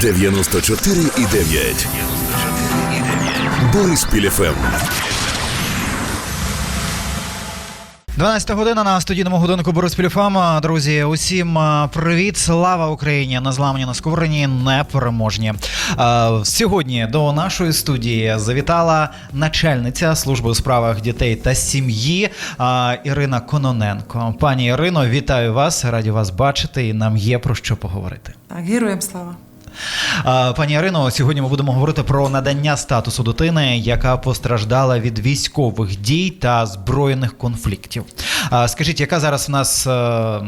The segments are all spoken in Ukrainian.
94,9. Бориспіль ФМ. 12 година на студійному годинку Бориспіль ФМ. Друзі, усім привіт! Слава Україні! Незламні, нескорені, непереможні. А, Сьогодні до нашої студії завітала начальниця служби у справах дітей та сім'ї Ірина Кононенко. Пані Ірино, вітаю вас! Раді вас бачити, і нам є про що поговорити. Так, героям слава. Пані Ірино, сьогодні ми будемо говорити про надання статусу дитини, яка постраждала від військових дій та збройних конфліктів. Скажіть, яка зараз в нас е,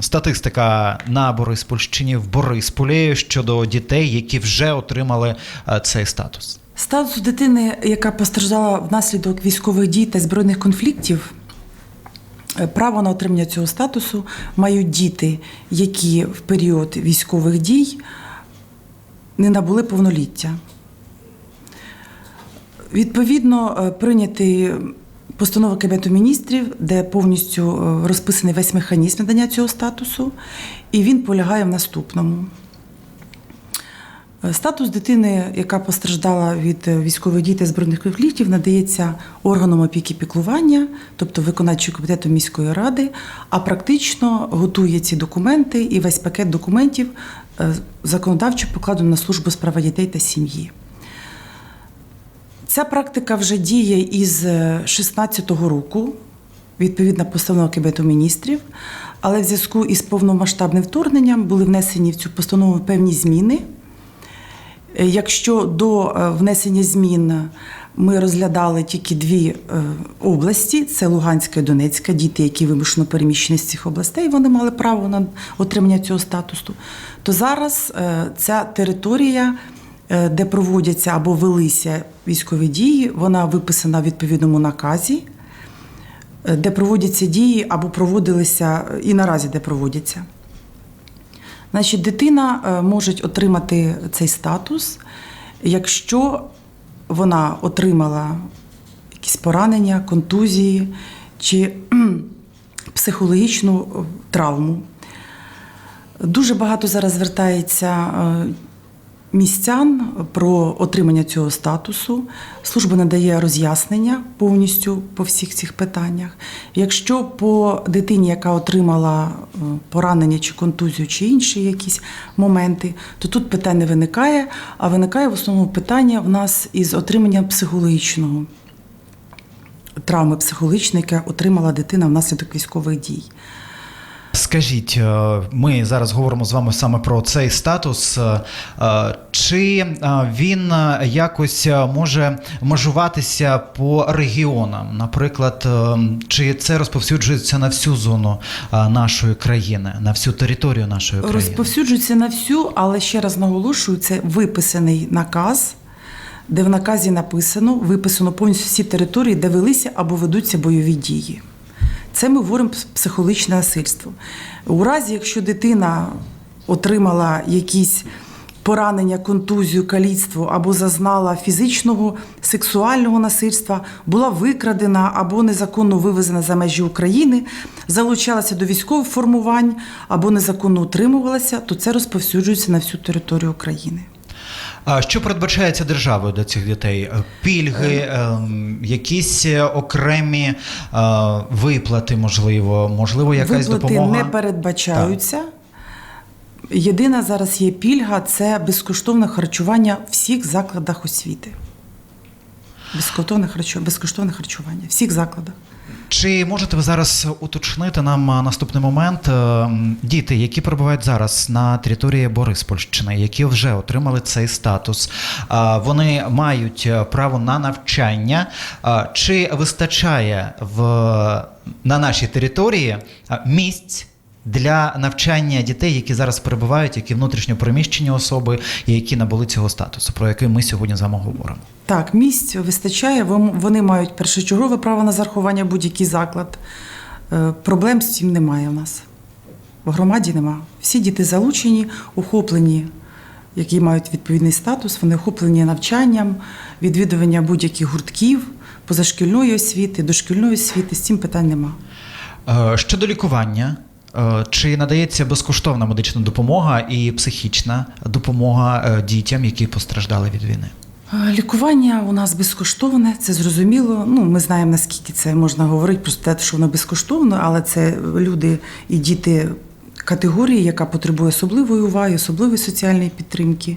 статистика на Бориспольщині в Борисполі щодо дітей, які вже отримали е, цей статус? Статус дитини, яка постраждала внаслідок військових дій та збройних конфліктів. е, Право на отримання цього статусу мають діти, які в період військових дій не набули повноліття. Відповідно, е, прийняти постанова Кабінету міністрів, де повністю е, розписаний весь механізм надання цього статусу, і він полягає в наступному. Статус дитини, яка постраждала від е, військових дій та збройних конфліктів, надається органам опіки піклування, тобто виконавчим комітетом міської ради, а практично готує ці документи і весь пакет документів е, законодавчо покладено на службу справа дітей та сім'ї. Ця практика вже діє із 2016 року, відповідна постанова Кабінету міністрів, але в зв'язку із повномасштабним вторгненням були внесені в цю постанову певні зміни. Е, Якщо до е, внесення змін ми розглядали тільки дві е, області: це Луганська і Донецька, діти, які вимушено переміщені з цих областей, вони мали право на отримання цього статусу, то зараз е, ця територія, е, де проводяться або велися військові дії, вона виписана в відповідному наказі, де проводяться дії або проводилися і наразі де проводяться. Значить, дитина може отримати цей статус, якщо вона отримала якісь поранення, контузії чи психологічну травму. Дуже багато зараз звертається е, містян про отримання цього статусу. Служба надає роз'яснення повністю по всіх цих питаннях. Якщо по дитині, яка отримала е, поранення чи контузію, чи інші якісь моменти, то тут питань не виникає, а виникає в основному питання в нас із отриманням психологічного травми психологічної, яка отримала дитина внаслідок військових дій. Скажіть, е, ми зараз говоримо з вами саме про цей статус. Е, Чи е, він якось може межуватися по регіонам? Наприклад, чи це розповсюджується на всю зону нашої країни, на всю територію нашої країни? Розповсюджується на всю, але ще раз наголошую, це виписаний наказ, де в наказі написано, виписано повністю всі території, де велися або ведуться бойові дії. Це ми говоримо психологічне насильство. У разі, якщо дитина отримала якісь поранення, контузію, каліцтво або зазнала фізичного, сексуального насильства, була викрадена або незаконно вивезена за межі України, залучалася до військових формувань або незаконно утримувалася, то це розповсюджується на всю територію України. А що передбачається державою для цих дітей? Е, Пільги, ем, якісь е, окремі е, виплати, можливо, можливо, якась Виплати допомога? не передбачаються. Єдина зараз є пільга це безкоштовне харчування в всіх закладах освіти. Безкоштовне харчування, безкоштовне харчування в всіх закладах. Чи можете ви зараз уточнити нам наступний момент? Е, Діти, які перебувають зараз на території Бориспольщини, які вже отримали цей статус, вони мають е, право на навчання. Чи вистачає в, на нашій території місць? Для навчання дітей, які зараз перебувають, які внутрішньо переміщені особи, і які набули цього статусу, про який ми сьогодні з вами говоримо. Так, місць вистачає, вони мають першочергове право на зарахування будь-який заклад. Е, Проблем з цим немає в нас. В громаді нема. Всі діти залучені, охоплені, які мають відповідний статус, вони охоплені навчанням, відвідування будь-яких гуртків, позашкільної освіти, дошкільної освіти. З цим питань нема. Е, Щодо лікування, Чи надається безкоштовна медична допомога і психічна допомога е, дітям, які постраждали від війни? Е, Лікування у нас безкоштовне, це зрозуміло. Ну, ми знаємо, наскільки це можна говорити, просто те, що воно безкоштовно, але це люди і діти категорії, яка потребує особливої уваги, особливої соціальної підтримки.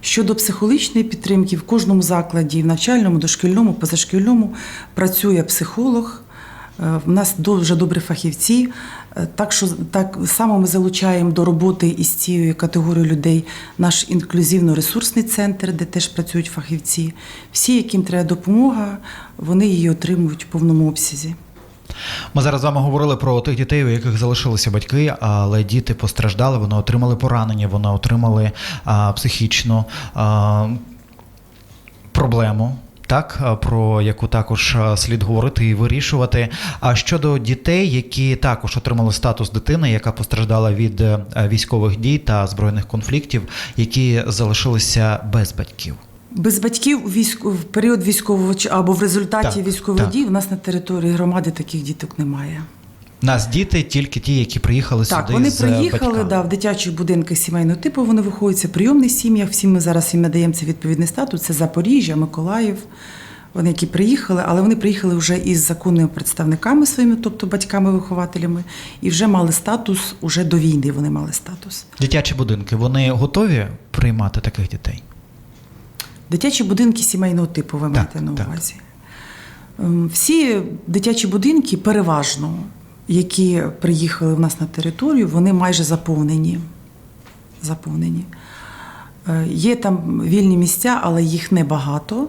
Щодо психологічної підтримки, в кожному закладі, в навчальному, дошкільному, позашкільному працює психолог. Е, В нас дуже добрі фахівці. Е, Так що так само ми залучаємо до роботи із цією категорією людей наш інклюзивно-ресурсний центр, де теж працюють фахівці. Всі, яким треба допомога, вони її отримують в повному обсязі. Ми зараз з вами говорили про тих дітей, у яких залишилися батьки, але діти постраждали, вони отримали поранення, вони отримали а, психічну а, проблему. Так, про яку також слід говорити і вирішувати. А щодо дітей, які також отримали статус дитини, яка постраждала від е, військових дій та збройних конфліктів, які залишилися без батьків. Без батьків у військ... в період військового або в результаті Так, військових так. дій у нас на території громади таких діток немає. У Нас діти тільки ті, які приїхали Так, сюди. вони з е, приїхали батьками. да, в дитячих будинках сімейного типу. Вони виходять в прийомних сім'ях. Всім ми зараз їм надаємо це відповідний статус. Це Запоріжжя, Миколаїв. Вони, які приїхали, але вони приїхали вже із законними представниками своїми, тобто батьками-вихователями, і вже мали статус уже до війни. Вони мали статус. Дитячі будинки, вони готові приймати таких дітей? Дитячі будинки сімейного типу, ви маєте на увазі. Ем, Всі дитячі будинки, переважно, які приїхали в нас на територію, вони майже заповнені. заповнені. Е, Є там вільні місця, але їх небагато.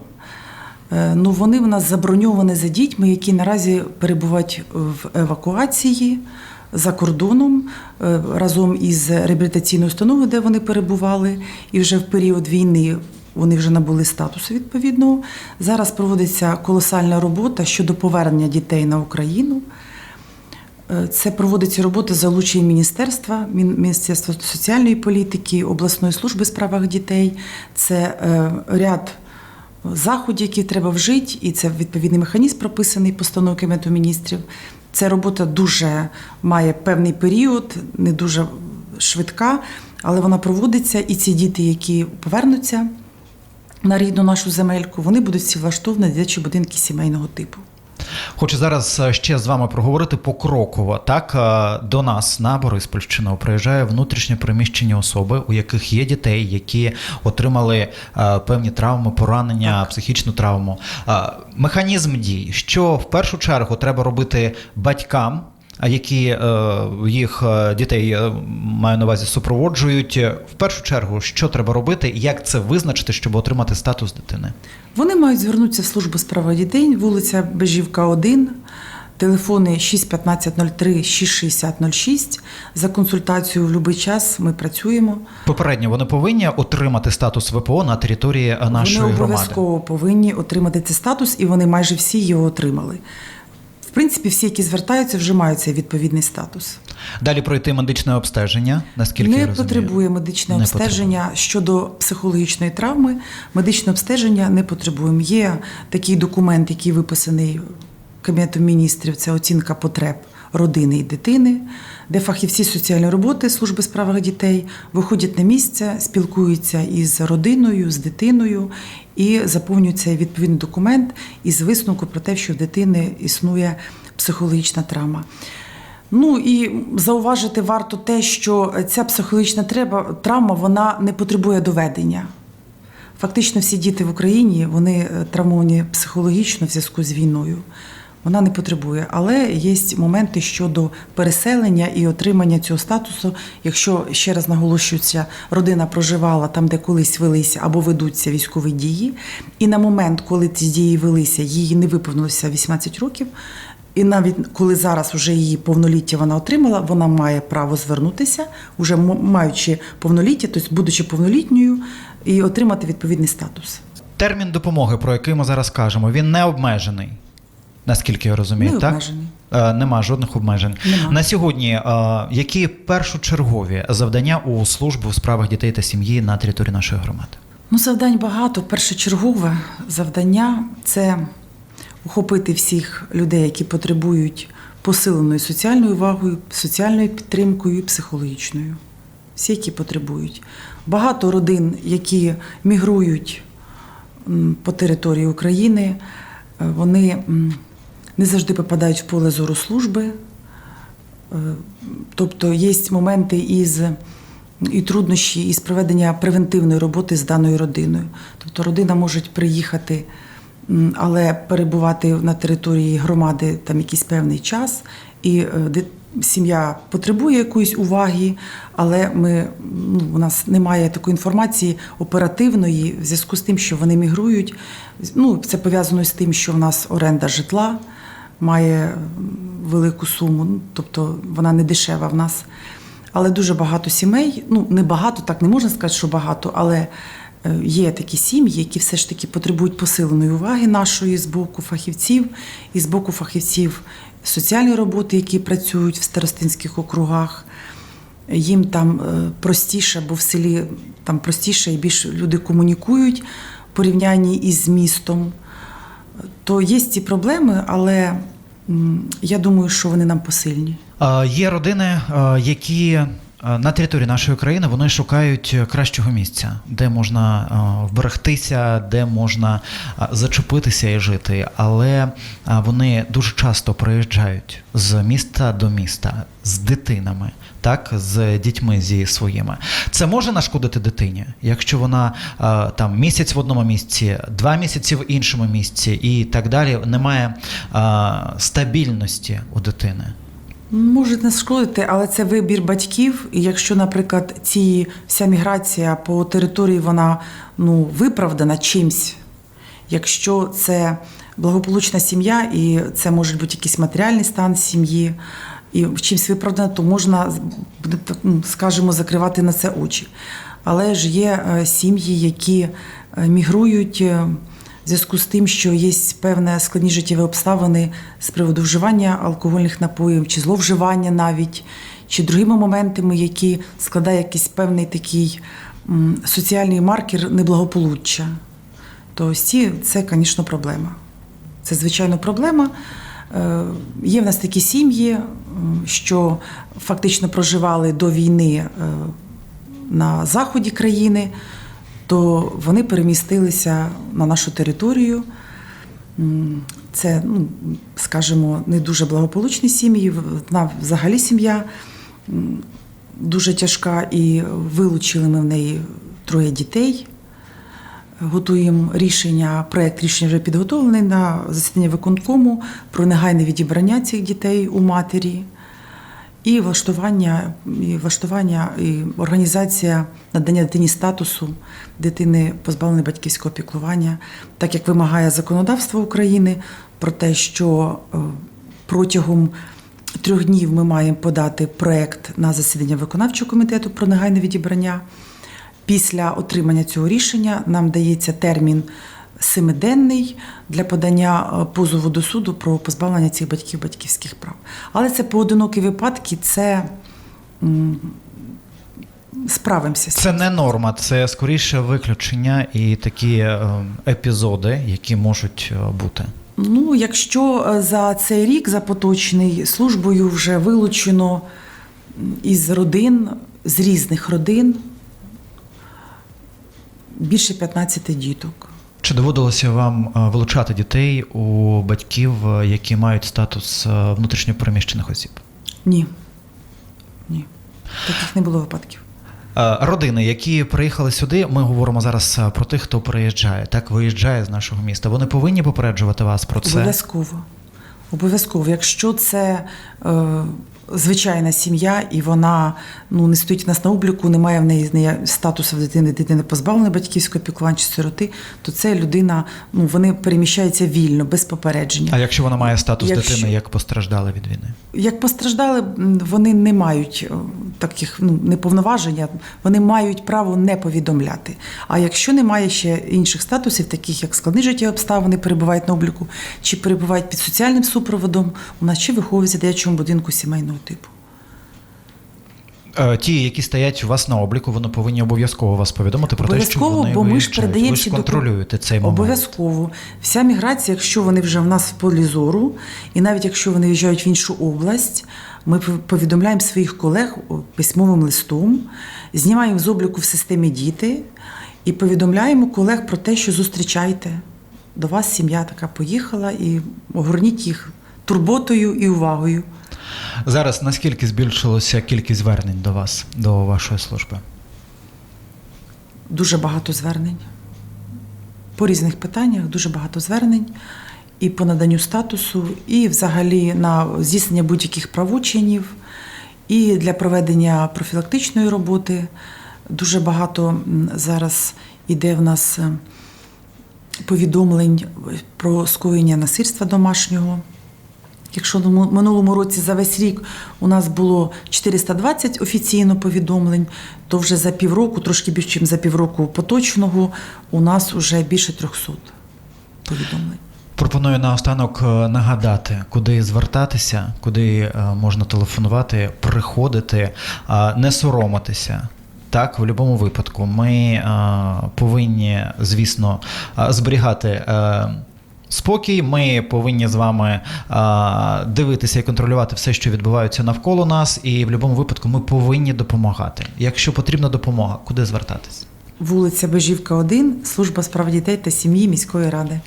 Е, Ну, вони в нас заброньовані за дітьми, які наразі перебувають в евакуації за кордоном е, разом із реабілітаційною установою, де вони перебували, і вже в період війни вони вже набули статусу відповідного. Зараз проводиться колосальна робота щодо повернення дітей на Україну. Е, Це проводиться робота з залученням міністерства, Міністерства соціальної політики, обласної служби з справах дітей. Це е, ряд заходів, які треба вжити, і це відповідний механізм прописаний постановою Кабінету міністрів. Ця робота дуже має певний період, не дуже швидка, але вона проводиться. І ці діти, які повернуться на рідну нашу земельку, вони будуть всі влаштовані в дитячі будинки сімейного типу. Хочу зараз е, ще з вами проговорити покроково. Так е, до нас на Бориспольщину приїжджає внутрішньо приміщення особи, у яких є дітей, які отримали е, певні травми, поранення, психічну травму. Механізм дій, що в першу чергу треба робити батькам. А Які е, їх е, дітей е, маю на увазі супроводжують. В першу чергу, що треба робити, як це визначити, щоб отримати статус дитини? Вони мають звернутися в службу справа дітей, вулиця Бежівка, 1, телефони 61503 66006. За консультацією в будь-який час ми працюємо. Попередньо вони повинні отримати статус ВПО на території нашої вони громади. обов'язково повинні отримати цей статус, і вони майже всі його отримали. Принципі, всі, які звертаються, вже мають цей відповідний статус. Далі пройти медичне обстеження, наскільки я не розумію. потребує медичне Не обстеження щодо психологічної травми. Медичне обстеження не потребуємо. Є такий документ, який виписаний Кабінетом міністрів. Це оцінка потреб родини і дитини, де фахівці соціальної роботи служби справах дітей виходять на місце, спілкуються із родиною, з дитиною і заповнюють цей відповідний документ із висновку про те, що в дитини існує психологічна травма. Ну і зауважити варто те, що ця психологічна травма вона не потребує доведення. Фактично, всі діти в Україні вони е, травмовані психологічно в зв'язку з війною. Вона не потребує, але є моменти щодо переселення і отримання цього статусу. Якщо ще раз наголошується, родина проживала там, де колись велися або ведуться військові дії, і на момент, коли ці дії велися, їй не виповнилося 18 років. І навіть коли зараз вже її повноліття вона отримала, вона має право звернутися, вже м- маючи повноліття, тобто будучи повнолітньою, і отримати відповідний статус. Термін допомоги, про який ми зараз кажемо, він не обмежений. Наскільки я розумію, Не так? обмежений. Е, Нема жодних обмежень. Нема. На сьогодні е, які першочергові завдання у службу у справах дітей та сім'ї на території нашої громади? Ну, завдань багато. Першочергове завдання це охопити всіх людей, які потребують посиленою соціальною увагою, соціальною підтримкою і психологічною. Всі, які потребують. Багато родин, які мігрують по території України, е, вони не завжди попадають в поле зору служби. Е, Тобто є моменти із і труднощі із проведення превентивної роботи з даною родиною. Тобто родина може приїхати, але перебувати на території громади там якийсь певний час, і е, сім'я потребує якоїсь уваги, але ми, ну, у нас немає такої інформації оперативної в зв'язку з тим, що вони мігрують. Ну, це пов'язано з тим, що в нас оренда житла має велику суму, тобто вона не дешева в нас. Але дуже багато сімей, ну не багато, так не можна сказати, що багато, але е, є такі сім'ї, які все ж таки потребують посиленої уваги нашої з боку фахівців і з боку фахівців соціальної роботи, які працюють в старостинських округах. Їм там е, простіше, бо в селі там простіше і більше люди комунікують порівнянні із містом. То є ці проблеми, але я думаю, що вони нам посильні. Є родини, які на території нашої країни вони шукають кращого місця, де можна е, вберегтися, де можна е, зачепитися і жити. Але е, вони дуже часто приїжджають з міста до міста з дитинами, так, з дітьми зі своїми. Це може нашкодити дитині, якщо вона е, там місяць в одному місці, два місяці в іншому місці і так далі. Немає е, стабільності у дитини. Може не шкодити, але це вибір батьків. І якщо, наприклад, ці вся міграція по території вона ну виправдана чимсь, якщо це благополучна сім'я, і це може бути якийсь матеріальний стан сім'ї, і чимсь виправдана, то можна ну, скажімо, закривати на це очі. Але ж є е, сім'ї, які е, мігрують. В зв'язку з тим, що є певне складні життєві обставини з приводу вживання алкогольних напоїв, чи зловживання навіть, чи другими моментами, які складає якийсь певний такий соціальний маркер неблагополуччя, то ось ці це, звісно, проблема. Це звичайно проблема. Е, Є в нас такі сім'ї, що фактично проживали до війни е, на заході країни, то вони перемістилися на нашу територію. Це, ну, скажімо, не дуже благополучні сім'ї. Вона взагалі сім'я дуже тяжка, і вилучили ми в неї троє дітей. Готуємо рішення, проєкт рішення вже підготовлений на засідання виконкому про негайне відібрання цих дітей у матері. І влаштування, і влаштування, і організація надання дитині статусу дитини позбавленої батьківського піклування, так як вимагає законодавство України про те, що е, протягом трьох днів ми маємо подати проект на засідання виконавчого комітету про негайне відібрання. Після отримання цього рішення нам дається термін семиденний для подання е, позову до суду про позбавлення цих батьків батьківських прав. Але це поодинокі випадки, це справимося. Це не норма, це скоріше виключення і такі е, епізоди, які можуть е, бути. Ну, якщо за цей рік, за поточний службою вже вилучено із родин, з різних родин більше 15 діток. Чи доводилося вам е, вилучати дітей у батьків, е, які мають статус е, внутрішньопереміщених осіб? Ні. Ні. Таких не було випадків. Родини, які приїхали сюди, ми говоримо зараз про тих, хто приїжджає, так виїжджає з нашого міста. Вони повинні попереджувати вас про це. Обов'язково. Обов'язково. Якщо це е, звичайна сім'я, і вона ну, не стоїть нас на обліку, немає в неї неї статусу в дитини, дитини позбавлена батьківського піклування чи сироти, то це людина, ну вони переміщаються вільно, без попередження. А якщо вона має статус Якщо- дитини, як постраждали від війни? Як постраждали, вони не мають таких ну, неповноважень, вони мають право не повідомляти. А якщо немає ще інших статусів, таких як складні життєві обставини, перебувають на обліку, чи перебувають під соціальним супроводом, у нас чи виховують в дитячому будинку сімейного типу. Е, Ті, які стоять у вас на обліку, вони повинні обов'язково вас повідомити про те, що вони бо ми ж передаємо Ви ж контролюєте цей момент. Обов'язково. Вся міграція, якщо вони вже в нас в полі зору, і навіть якщо вони виїжджають в іншу область, ми повідомляємо своїх колег письмовим листом, знімаємо з обліку в системі діти і повідомляємо колег про те, що зустрічайте. До вас сім'я така поїхала і огорніть їх турботою і увагою. Зараз наскільки збільшилося кількість звернень до вас, до вашої служби? Дуже багато звернень. По різних питаннях дуже багато звернень і по наданню статусу, і взагалі на здійснення будь-яких правочинів, і для проведення профілактичної роботи. Дуже багато зараз іде в нас е, повідомлень про скоєння насильства домашнього. Якщо в минулому році за весь рік у нас було 420 офіційно повідомлень, то вже за півроку, трошки більше, ніж за півроку поточного, у нас вже більше 300 повідомлень. Пропоную наостанок е, нагадати, куди звертатися, куди е, можна телефонувати, приходити, не соромитися. Так, в будь-якому випадку ми е, повинні, звісно, зберігати. Е, Спокій, ми повинні з вами а, дивитися і контролювати все, що відбувається навколо нас, і в будь-якому випадку ми повинні допомагати. Якщо потрібна допомога, куди звертатись? Вулиця Бежівка, 1, служба справ дітей та сім'ї міської ради.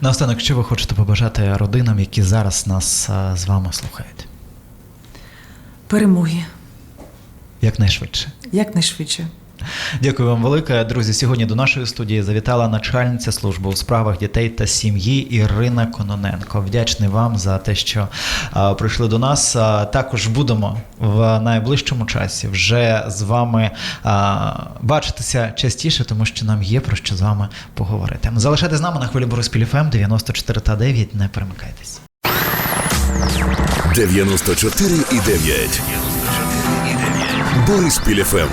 Наостанок, що ви хочете побажати родинам, які зараз нас а, з вами слухають? Перемоги Якнайшвидше. якнайшвидше. Дякую вам велике. Друзі, сьогодні до нашої студії завітала начальниця служби у справах дітей та сім'ї Ірина Кононенко. Вдячний вам за те, що а, прийшли до нас. А, також будемо в найближчому часі вже з вами а, бачитися частіше, тому що нам є про що з вами поговорити. Залишайте з нами на хвилі Бориспіль ФМ 94 та 9. Не перемикайтесь. 94,9. Борис Піліфем.